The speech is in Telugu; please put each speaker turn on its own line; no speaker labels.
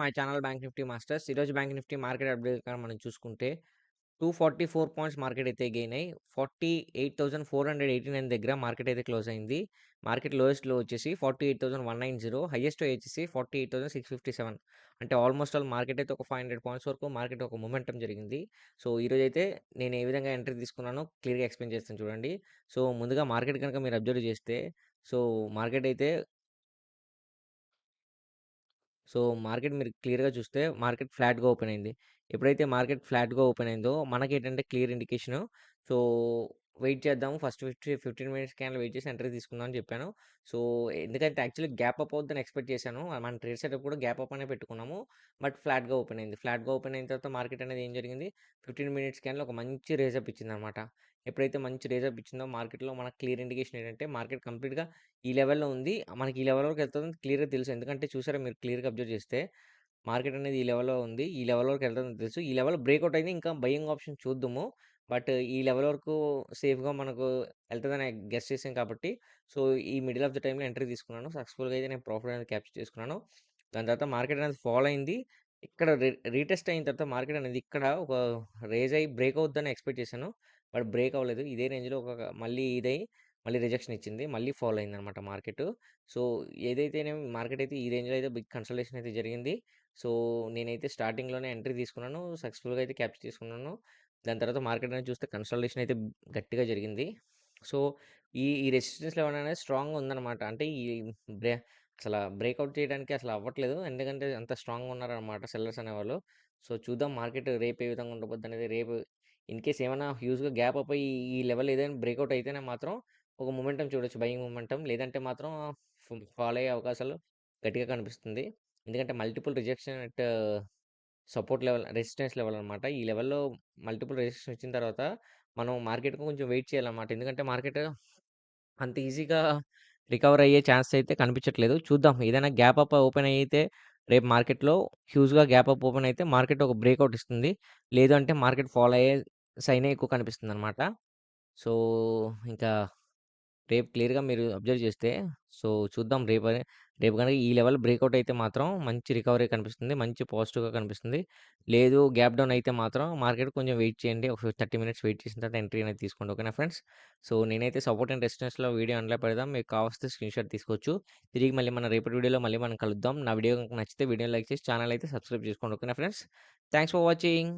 My channel bank Nifty masters. ఈరోజు బ్యాంక్ నిఫ్టీ మార్కెట్ అప్డేట్ కానీ మనం చూసుకుంటే 244 పాయింట్స్ మార్కెట్ అయితే గెయిన్ అయ్యి 48,489 దగ్గర మార్కెట్ అయితే క్లోజ్ అయింది. మార్కెట్ లోయెస్ట్లో వచ్చేసి 48,190 హైయెస్ట్ వచ్చేసి 48,657 అంటే ఆల్మోస్ట్ ఆల్ మార్కెట్ అయితే ఒక 500 పాయింట్స్ వరకు మార్కెట్ ఒక మూమెంటం జరిగింది. సో ఈరోజైతే నేను ఏ విధంగా ఎంట్రీ తీసుకున్నానో క్లియర్‌గా ఎక్స్‌ప్లెయిన్ చేస్తాను చూడండి. సో ముందుగా మార్కెట్ కనుక మీరు అబ్జర్వ్ చేస్తే సో మార్కెట్ అయితే సో మార్కెట్ మీరు క్లియర్‌గా చూస్తే మార్కెట్ ఫ్లాట్‌గా ఓపెన్ అయింది. ఎప్పుడైతే మార్కెట్ ఫ్లాట్‌గా ఓపెన్ అయిందో మనకి ఏంటంటే క్లియర్ ఇండికేషను సో వెయిట్ చేద్దాము. First fifty 15 minutes can wait చేసి ఎంట్రీ తీసుకుందాం అని చెప్పాను. సో ఎందుకంటే యాక్చువల్లీ గ్యాప్ అప్ అవుద్దని ఎక్స్‌పెక్ట్ చేశాను. మన ట్రేడ్ సెటప్ కూడా గ్యాప్ అప్ అనే పెట్టుకున్నాము. బట్ ఫ్లాట్‌గా ఓపెన్ అయింది. ఫ్లాట్‌గా ఓపెన్ అయిన తర్వాత మార్కెట్ అనేది ఏం జరిగింది 15 మినిట్స్ క్యాన్లో ఒక మంచి రేజప్ ఇచ్చింది అనమాట ఎప్పుడైతే మంచి రేజ్ అప్ ఇచ్చిందో మార్కెట్‌లో మనకు క్లియర్ ఇండికేషన్ ఏంటంటే మార్కెట్ కంప్లీట్‌గా ఈ లెవెల్‌లో ఉంది. మనకి ఈ లెవెల్ వరకు వెళ్తదని క్లియర్‌గా తెలుసు. ఎందుకంటే చూసారా మీరు క్లియర్‌గా అబ్జర్వ్ చేస్తే మార్కెట్ అనేది ఈ లెవెల్‌లో ఉంది. ఈ లెవెల్ వరకు వెళ్తుందని తెలుసు. ఈ లెవెల్ బ్రేక్అవుట్ అయింది. ఇంకా బయింగ్ ఆప్షన్ చూద్దాము. బట్ ఈ లెవెల్ వరకు సేఫ్‌గా మనకు వెళ్తుందని గెస్ చేసాం కాబట్టి సో ఈ మిడిల్ ఆఫ్ ద టైంలో ఎంట్రీ తీసుకున్నాను. సక్సెస్‌ఫుల్‌గా అయితే నేను ప్రాఫిట్ అనేది క్యాప్చర్ చేసుకున్నాను. దాని తర్వాత మార్కెట్ అనేది ఫాలో అయింది. ఇక్కడ రీటెస్ట్ అయిన తర్వాత మార్కెట్ అనేది ఇక్కడ ఒక రేజ్ అయ్యి బ్రేక్ అవుద్దని ఎక్స్‌పెక్ట్ చేశాను. బట్ బ్రేక్ అవ్వలేదు. ఇదే రేంజ్‌లో ఒక మళ్ళీ ఇదై మళ్ళీ రిజెక్షన్ ఇచ్చింది. మళ్ళీ ఫాల్ అయిందనమాట మార్కెట్. సో ఏదైతే మార్కెట్ అయితే ఈ రేంజ్‌లో అయితే బిగ్ కన్సల్టేషన్ అయితే జరిగింది. సో నేనైతే స్టార్టింగ్‌లోనే ఎంట్రీ తీసుకున్నాను. సక్సెస్‌ఫుల్‌గా అయితే క్యాప్చర్ తీసుకున్నాను దాని తర్వాత మార్కెట్ అనేది చూస్తే కన్సల్టేషన్ అయితే గట్టిగా జరిగింది. సో ఈ ఈ రెసిస్టెన్స్ లెవెల్ అనేది స్ట్రాంగ్‌గా ఉందనమాట. అంటే ఈ బ్రే అసలు బ్రేక్అవుట్ చేయడానికి అసలు అవ్వట్లేదు. ఎందుకంటే అంత స్ట్రాంగ్‌గా ఉన్నారనమాట సెల్లర్స్ అనేవాళ్ళు. సో చూద్దాం మార్కెట్ రేపు ఏ విధంగా ఉండబోద్దనేది రేపు ఇన్‌కేస్ ఏమైనా హ్యూజ్‌గా గ్యాప్ అప్ అయ్యి ఈ లెవెల్ ఏదైనా బ్రేక్అవుట్ అయితేనే మాత్రం ఒక మొమెంటం చూడొచ్చు. Buying momentum. లేదంటే మాత్రం ఫాలో అయ్యే అవకాశాలు గట్టిగా కనిపిస్తుంది. ఎందుకంటే multiple rejection at support level resistance level అనమాట. ఈ లెవెల్‌లో మల్టిపుల్ రెసిస్టెన్స్ వచ్చిన తర్వాత మనం మార్కెట్‌కి కొంచెం వెయిట్ చేయాలన్నమాట. ఎందుకంటే మార్కెట్ అంత ఈజీగా రికవర్ అయ్యే ఛాన్స్ అయితే కనిపించట్లేదు. చూద్దాం ఏదైనా గ్యాప్ అప్ ఓపెన్ అయితే రేపు మార్కెట్‌లో హ్యూజ్‌గా గ్యాప్ అప్ ఓపెన్ అయితే మార్కెట్ ఒక బ్రేక్అవుట్ ఇస్తుంది. లేదు అంటే మార్కెట్ ఫాలో అయ్యే సైనే ఎక్కువ కనిపిస్తుంది అనమాట సో ఇంకా రేపు క్లియర్‌గా మీరు అబ్జర్వ్ చేస్తే సో చూద్దాం రేపు రేపు కనుక ఈ లెవెల్ బ్రేక్అవుట్ అయితే మాత్రం మంచి రికవరీ కనిపిస్తుంది. మంచి పాజిటివ్‌గా కనిపిస్తుంది. లేదు గ్యాప్ డౌన్ అయితే మాత్రం మార్కెట్ కొంచెం వెయిట్ చేయండి. ఒక 30 మినిట్స్ వెయిట్ చేసిన తర్వాత ఎంట్రీ అనేది తీసుకోండి. ఓకేనా ఫ్రెండ్స్. సో నేనైతే సపోర్ట్ అండ్ రెసిస్టెన్స్‌లో వీడియో అందులో పెడదాం. మీకు కావస్తే స్క్రీన్ షాట్ తీసుకోవచ్చు. తిరిగి మళ్ళీ మన రేపటి వీడియోలో మళ్ళీ మనం కలుద్దాం. నా వీడియో నచ్చితే వీడియో లైక్ చేసి ఛానల్ అయితే సబ్స్క్రైబ్ చేసుకోండి. ఓకేనా ఫ్రెండ్స్. Thanks for watching.